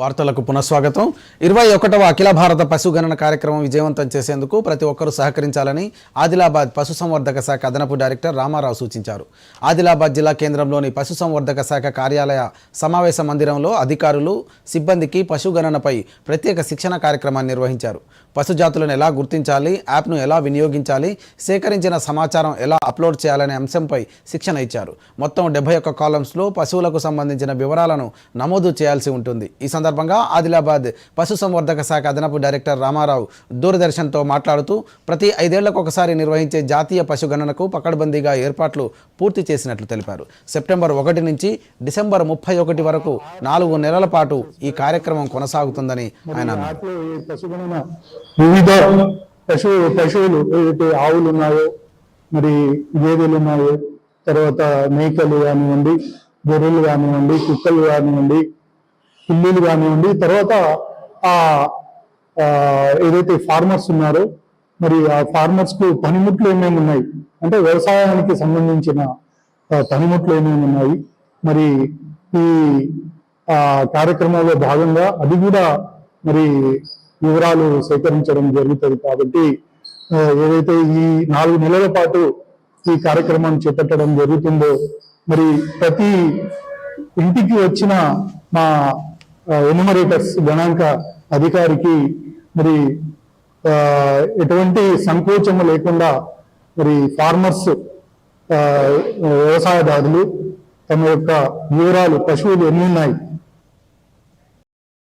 వార్తలకు పునఃస్వాగతం. ఇరవై ఒకటవ అఖిల భారత పశుగణన కార్యక్రమం విజయవంతం చేసేందుకు ప్రతి ఒక్కరూ సహకరించాలని ఆదిలాబాద్ పశుసంవర్ధక శాఖ అదనపు డైరెక్టర్ రామారావు సూచించారు. ఆదిలాబాద్ జిల్లా కేంద్రంలోని పశుసంవర్ధక శాఖ కార్యాలయ సమావేశ మందిరంలో అధికారులు సిబ్బందికి పశుగణనపై ప్రత్యేక శిక్షణ కార్యక్రమాన్ని నిర్వహించారు. పశుజాతులను ఎలా గుర్తించాలి యాప్ను ఎలా వినియోగించాలి సేకరించిన సమాచారం ఎలా అప్లోడ్ చేయాలనే అంశంపై శిక్షణ ఇచ్చారు. మొత్తం డెబ్బై ఒక్క కాలమ్స్లో పశువులకు సంబంధించిన వివరాలను నమోదు చేయాల్సి ఉంటుంది. ఈ సందర్భంగా ఆదిలాబాద్ పశుసంవర్ధక శాఖ అదనపు డైరెక్టర్ రామారావు దూరదర్శన్తో మాట్లాడుతూ ప్రతి ఐదేళ్ళకు ఒకసారి నిర్వహించే జాతీయ పశుగణనకు పకడ్బందీగా ఏర్పాట్లు పూర్తి చేసినట్లు తెలిపారు. సెప్టెంబర్ ఒకటి నుంచి డిసెంబర్ ముప్పై ఒకటి వరకు నాలుగు నెలల పాటు ఈ కార్యక్రమం కొనసాగుతుందని ఆయన వివిధ పశు పశువులు ఆవులు ఉన్నాయో మరి గేదెలు ఉన్నాయో తర్వాత మేకలు కానివ్వండి గొర్రెలు కానివ్వండి కుక్కలు కానివ్వండి పిల్లులు కానివ్వండి తర్వాత ఆ ఏదైతే ఫార్మర్స్ ఉన్నారో మరి ఆ ఫార్మర్స్కు పనిముట్లు ఏమేమి ఉన్నాయి? అంటే వ్యవసాయానికి సంబంధించిన పనిముట్లు ఏమేమి ఉన్నాయి? మరి ఈ కార్యక్రమంలో భాగంగా అది కూడా మరి వివరాలు సేకరించడం జరుగుతుంది కాబట్టి ఏదైతే ఈ నాలుగు నెలల పాటు ఈ కార్యక్రమాన్ని చేపట్టడం జరుగుతుందో మరి ప్రతి ఇంటికి వచ్చిన మా ఎన్యుమరేటర్స్ గణాంక అధికారికి మరి ఎటువంటి సంకోచము లేకుండా మరి ఫార్మర్స్ వ్యవసాయదారులు తమ యొక్క వివరాలు పశువులు ఎన్ని ఉన్నాయి